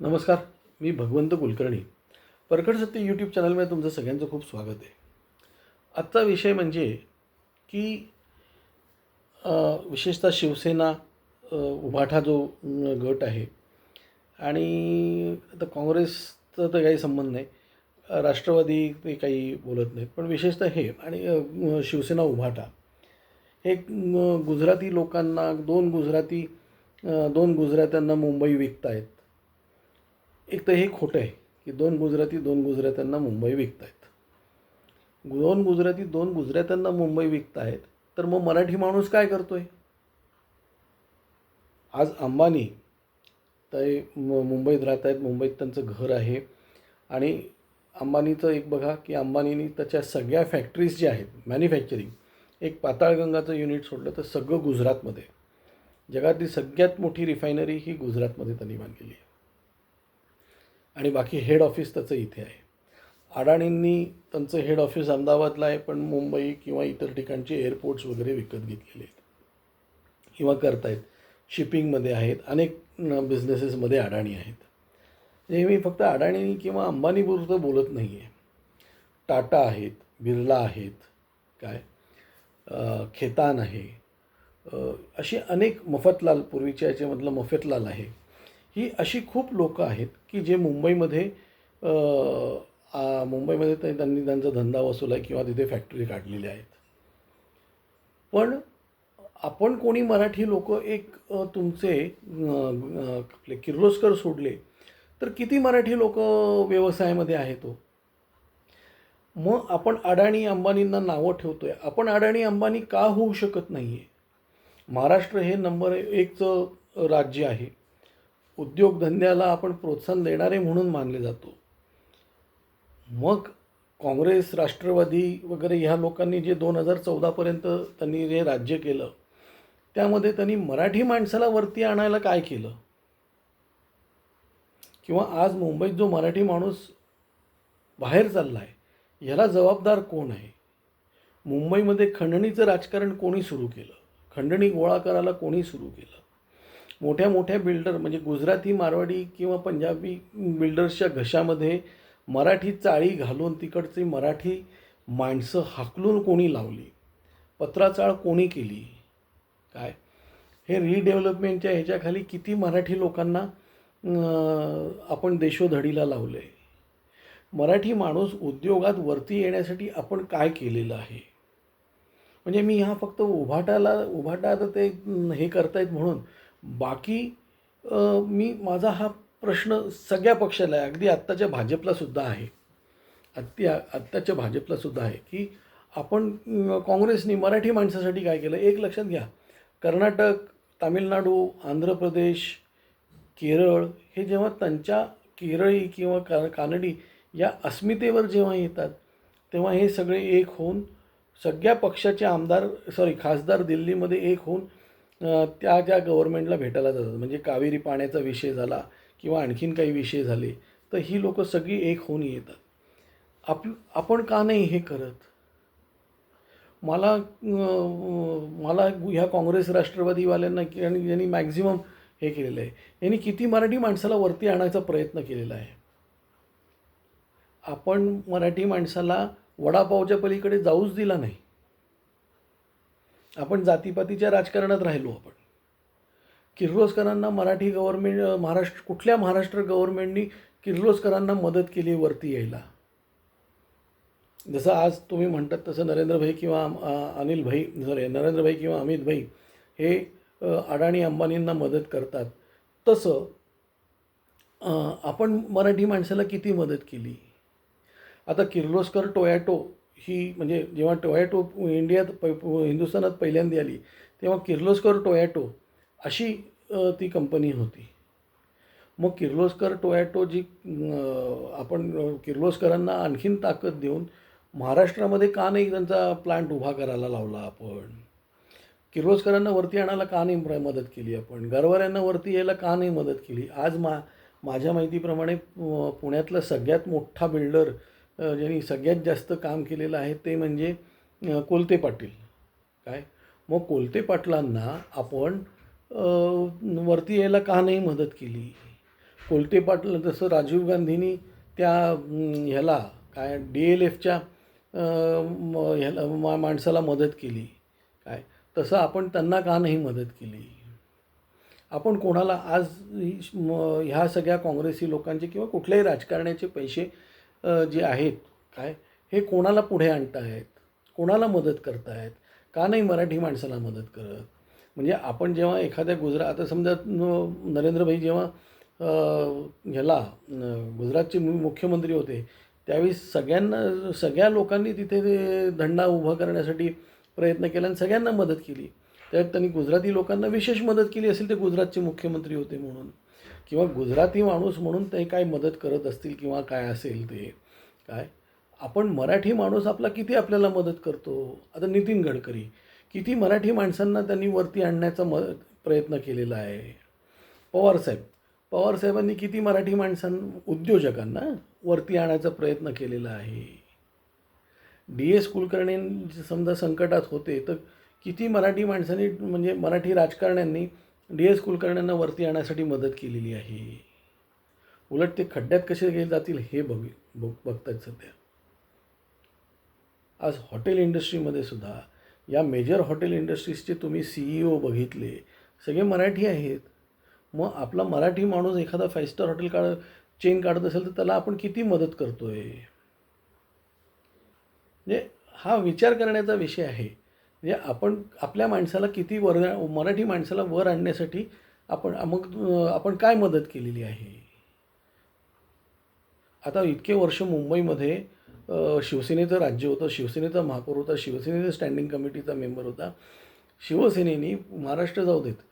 नमस्कार मी भगवंत कुलकर्णी. परखड सत्य यूट्यूब चॅनलमध्ये तुमचं सगळ्यांचं खूप स्वागत आहे. आजचा विषय म्हणजे की विशेषतः शिवसेना उभाठा जो गट आहे आणि आता काँग्रेसचा तर काही संबंध नाही राष्ट्रवादी ते काही बोलत नाहीत पण विशेषतः हे आणि शिवसेना उभाठा. हे गुजराती लोकांना दोन गुजराती दोन गुजरात्यांना मुंबई विकतायत. एक तर हे खोटं आहे की दोन गुजराती दोन गुजरात्यांना मुंबई विकतायत. दोन गुजराती दोन गुजरात्यांना मुंबई विकतायत तर मग मराठी माणूस काय करतो आहे आज अंबानी ते मुंबईत राहत आहेत मुंबईत त्यांचं घर आहे. आणि अंबानीचं एक बघा की अंबानीनी त्याच्या सगळ्या फॅक्टरीज ज्या आहेत मॅन्युफॅक्चरिंग एक पाताळगंगाचं युनिट सोडलं तर सगळं गुजरातमध्ये. जगातली सगळ्यात मोठी रिफायनरी ही गुजरातमध्ये त्यांनी बांधलेली आहे. आणि बाकी हेड ऑफिस त्याचं इथे आहे. अडाणींनी त्यांचं हेड ऑफिस अहमदाबादला आहे पण मुंबई किंवा इतर ठिकाणचे एअरपोर्ट्स वगैरे विकत घेतलेले आहेत. किंवा करतायत. शिपिंगमध्ये आहेत. अनेक बिझनेसेसमध्ये अडाणी आहेत. हे मी फक्त अडाणी किंवा अंबानीपुरतं बोलत नाही आहे टाटा आहेत बिर्ला आहेत काय? खेतान आहे. अशी अनेक मफतलाल पूर्वीच्या याच्यामधलं मफतलाल आहे. ही अशी खूप लोकं आहेत की जे मुंबईमध्ये मुंबईमध्ये ते त्यांनी त्यांचा धंदा वसूल आहे किंवा तिथे फॅक्टरी काढलेल्या आहेत. पण आपण कोणी मराठी लोक एक तुमचे आपले किर्लोस्कर सोडले तर किती मराठी लोक व्यवसायामध्ये आहेत तो मग आपण अडाणी अंबानींना नावं ठेवतोय. आपण अडाणी अंबानी का होऊ शकत नाही आहे महाराष्ट्र हे नंबर एकचं राज्य आहे. उद्योगधंद्याला आपण प्रोत्साहन देणारे म्हणून मानले जातो. मग काँग्रेस राष्ट्रवादी वगैरे ह्या लोकांनी जे दोन हजार चौदापर्यंत त्यांनी जे राज्य केलं त्यामध्ये त्यांनी मराठी माणसाला वरती आणायला काय केलं? किंवा आज मुंबईत जो मराठी माणूस बाहेर चालला आहे ह्याला जबाबदार कोण आहे? मुंबईमध्ये खंडणीचं राजकारण कोणी सुरू केलं? खंडणी गोळा करायला कोणी सुरू केलं? मोठ्या मोठ्या बिल्डर म्हणजे गुजराती मारवाडी किंवा पंजाबी बिल्डर्सच्या घशामध्ये मराठी चाळी घालून तिकडची मराठी माणसं हाकलून कोणी लावली? पत्राचाळ कोणी केली? काय? हे रिडेव्हलपमेंटच्या ह्याच्याखाली किती मराठी लोकांना आपण देशोधडीला लावलं आहे मराठी माणूस उद्योगात वरती येण्यासाठी आपण काय केलेलं आहे? म्हणजे मी हा फक्त उभाटाला उभाटा आता ते हे करतायत म्हणून बाकी मी माझा हा प्रश्न सगळ्या पक्षाला आहे. अगदी आत्ताच्या भाजपलासुद्धा आहे. आत्या आत्ताच्या भाजपलासुद्धा आहे की आपण काँग्रेसनी मराठी माणसासाठी काय केलं? एक लक्षात घ्या. कर्नाटक तामिळनाडू आंध्र प्रदेश केरळ हे जेव्हा त्यांच्या केरळी किंवा का कानडी या अस्मितेवर जेव्हा येतात तेव्हा हे सगळे एक होऊन सगळ्या पक्षाचे आमदार सॉरी खासदार दिल्लीमध्ये एक होऊन त्या त्या गव्हर्नमेंटला भेटायला जातात म्हणजे कावेरी पाण्याचा विषय झाला किंवा आणखीन काही विषय झाले तर ही लोकं सगळी एक होऊन येतात. आप आपण का नाही हे करत? मला मला ह्या काँग्रेस राष्ट्रवादीवाल्यांना की- आणि यांनी मॅक्झिमम हे केलेलं आहे यांनी किती मराठी माणसाला वरती आणायचा प्रयत्न केलेला आहे? आपण मराठी माणसाला वडापावच्या पलीकडे जाऊच दिला नाही. आपण जातीपातीच्या राजकारणात राहिलो आपण. किर्लोस्करांना मराठी गव्हर्मेंट महाराष्ट्र कुठल्या महाराष्ट्र गव्हर्मेंटनी किर्लोस्करांना मदत केली वरती यायला? जसं आज तुम्ही म्हणतात तसं नरेंद्रभाई किंवा अनिल भाई सॉरी नरेंद्रभाई किंवा अमित भाई हे अडाणी अंबानींना मदत करतात. तसं आपण मराठी माणसाला किती मदत केली? आता किर्लोस्कर टोयॅटो ही म्हणजे जेव्हा टोयॅटो इंडियात प हिंदुस्थानात पहिल्यांदा आली तेव्हा किर्लोस्कर टोयॅटो अशी ती कंपनी होती. मग किर्लोस्कर टोयॅटो जी आपण किर्लोस्करांना आणखीन ताकद देऊन महाराष्ट्रामध्ये का नाही त्यांचा प्लांट उभा करायला लावला आपण? किर्लोस्करांना वरती आणायला का नाही मदत केली आपण? गरवाऱ्यांना वरती यायला का नाही मदत केली? आज मा माझ्या माहितीप्रमाणे पुण्यातला सगळ्यात मोठा बिल्डर ज्यांनी सगळ्यात जास्त काम केलेलं आहे ते म्हणजे कोलते पाटील. काय? मग कोलते पाटलांना आपण वरती यायला का नाही मदत केली? कोलते पाटील जसं राजीव गांधींनी त्या ह्याला काय डी एल एफच्या ह्याला मा माणसाला मदत केली. काय? तसं आपण त्यांना का नाही मदत केली? आपण कोणाला आज ह्या सगळ्या काँग्रेसी लोकांचे किंवा कुठल्याही राजकारण्याचे पैसे जे आहेत काय? हे कोणाला पुढे आणतायत कोणाला मदत करतायत का नाही मराठी माणसाला मदत करत? म्हणजे आपण जेव्हा एखाद्या गुजरात आता समजा नरेंद्रभाई जेव्हा ह्याला गुजरातचे मुख्यमंत्री होते त्यावेळी सगळ्यांना सगळ्या लोकांनी तिथे धंडा धंदा उभा करण्यासाठी प्रयत्न केला आणि सगळ्यांना मदत केली. त्यात त्यांनी गुजराती लोकांना विशेष मदत केली असेल ते गुजरातचे मुख्यमंत्री होते म्हणून. किंवा गुजराती माणूस म्हणून ते काय मदत करत असतील किंवा काय असेल ते काय? आपण मराठी माणूस आपला किती आपल्याला मदत करतो? आता नितीन गडकरी किती मराठी माणसांना त्यांनी वरती आणण्याचा म प्रयत्न केलेला आहे. पवारसाहेब पवारसाहेबांनी किती मराठी माणसां उद्योजकांना वरती आणायचा प्रयत्न केलेला आहे. डी एस कुलकर्णींचे समजा संकटात होते तर किती मराठी माणसांनी म्हणजे मराठी राजकारण्यांनी डी एस कुलकर्ण्यांना वरती आणण्यासाठी मदत केलेली आहे. उलट ते खड्ड्यात कसे गेले जातील हे बघू बघ बघतात सध्या. आज हॉटेल इंडस्ट्रीमध्ये सुद्धा या मेजर हॉटेल इंडस्ट्रीजचे तुम्ही सीईओ बघितले सगळे मराठी आहेत. मग आपला मराठी माणूस एखादा फाईव्ह स्टार हॉटेल काढ चेन काढत असेल तर त्याला आपण किती मदत करतोय? म्हणजे हा विचार करण्याचा विषय आहे. म्हणजे आपण आपल्या माणसाला किती वर मराठी माणसाला वर आणण्यासाठी आपण मग आपण काय मदत केलेली आहे? आता इतके वर्ष मुंबईमध्ये शिवसेनेचं राज्य होतं शिवसेनेचा महापौर होता शिवसेनेचा स्टँडिंग कमिटीचा मेंबर होता. शिवसेनेनी महाराष्ट्र जाऊ देत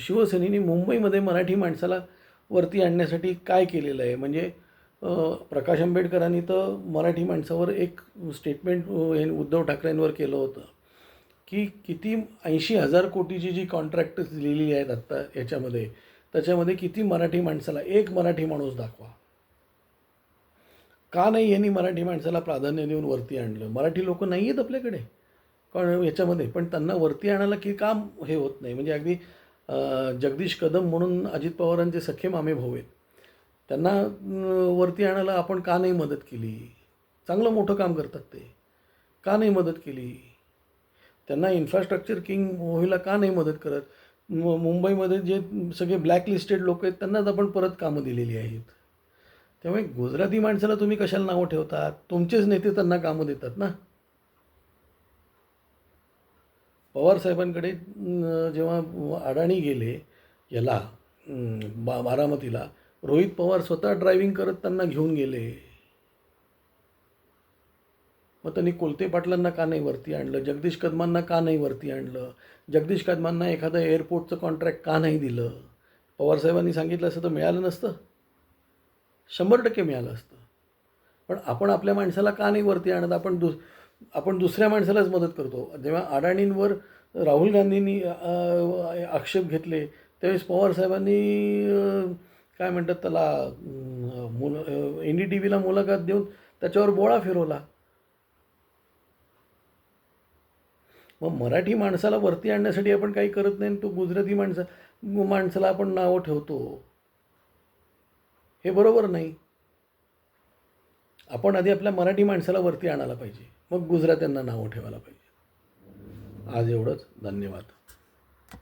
शिवसेनेनी मुंबईमध्ये मराठी माणसाला वरती आणण्यासाठी काय केलेलं आहे? म्हणजे प्रकाश आंबेडकरांनी तर मराठी माणसावर एक स्टेटमेंट हे उद्धव ठाकरेंवर केलं होतं की किती ऐंशी हजार कोटीची जी कॉन्ट्रॅक्ट दिलेली आहेत आत्ता याच्यामध्ये त्याच्यामध्ये किती मराठी माणसाला एक मराठी माणूस दाखवा. का नाही यांनी मराठी माणसाला प्राधान्य देऊन वरती आणलं? मराठी लोक नाही आहेत आपल्याकडे कारण याच्यामध्ये? पण त्यांना वरती आणायला की काम हे होत नाही. म्हणजे अगदी जगदीश कदम म्हणून अजित पवारांचे सख्खे मामे भाऊ आहेत. त्यांना वरती आणायला आपण का नाही मदत केली? चांगलं मोठं काम करतात ते. का नाही मदत केली? त्यांना इन्फ्रास्ट्रक्चर किंग व्हायला का नाही मदत करत? मु मुंबईमध्ये जे सगळे ब्लॅक लिस्टेड लोक आहेत त्यांनाच आपण परत कामं दिलेली आहेत. त्यामुळे गुजराती माणसाला तुम्ही कशाला नावं ठेवतात? तुमचेच नेते त्यांना कामं देतात ना? पवार साहेबांकडे जेव्हा अडाणी गेले याला बा बारामतीला रोहित पवार स्वतः ड्रायव्हिंग करत त्यांना घेऊन गेले. मग त्यांनी कोलते पाटलांना का नाही वरती आणलं? जगदीश कदमांना का नाही वरती आणलं? जगदीश कदमांना एखादं एअरपोर्टचं कॉन्ट्रॅक्ट का नाही दिलं? पवारसाहेबांनी सांगितलं असतं तर मिळालं नसतं. शंभर टक्के मिळालं असतं. पण आपण आपल्या माणसाला का नाही वरती आणत? आपण दुस आपण दुसऱ्या माणसालाच मदत करतो. जेव्हा अडाणींवर राहुल गांधींनी आक्षेप घेतले त्यावेळेस पवारसाहेबांनी काय म्हणतात त्याला मुलं एन डी टी व्हीला मुलाखत देऊन त्याच्यावर बोळा फिरवला. मग मराठी माणसाला वरती आणण्यासाठी आपण काही करत नाही आणि तो गुजराती माणसा माणसाला आपण नावं ठेवतो. हे बरोबर नाही. आपण आधी आपल्या मराठी माणसाला वरती आणायला पाहिजे. मग गुजरात्यांना नावं ठेवायला पाहिजे. आज एवढंच. धन्यवाद.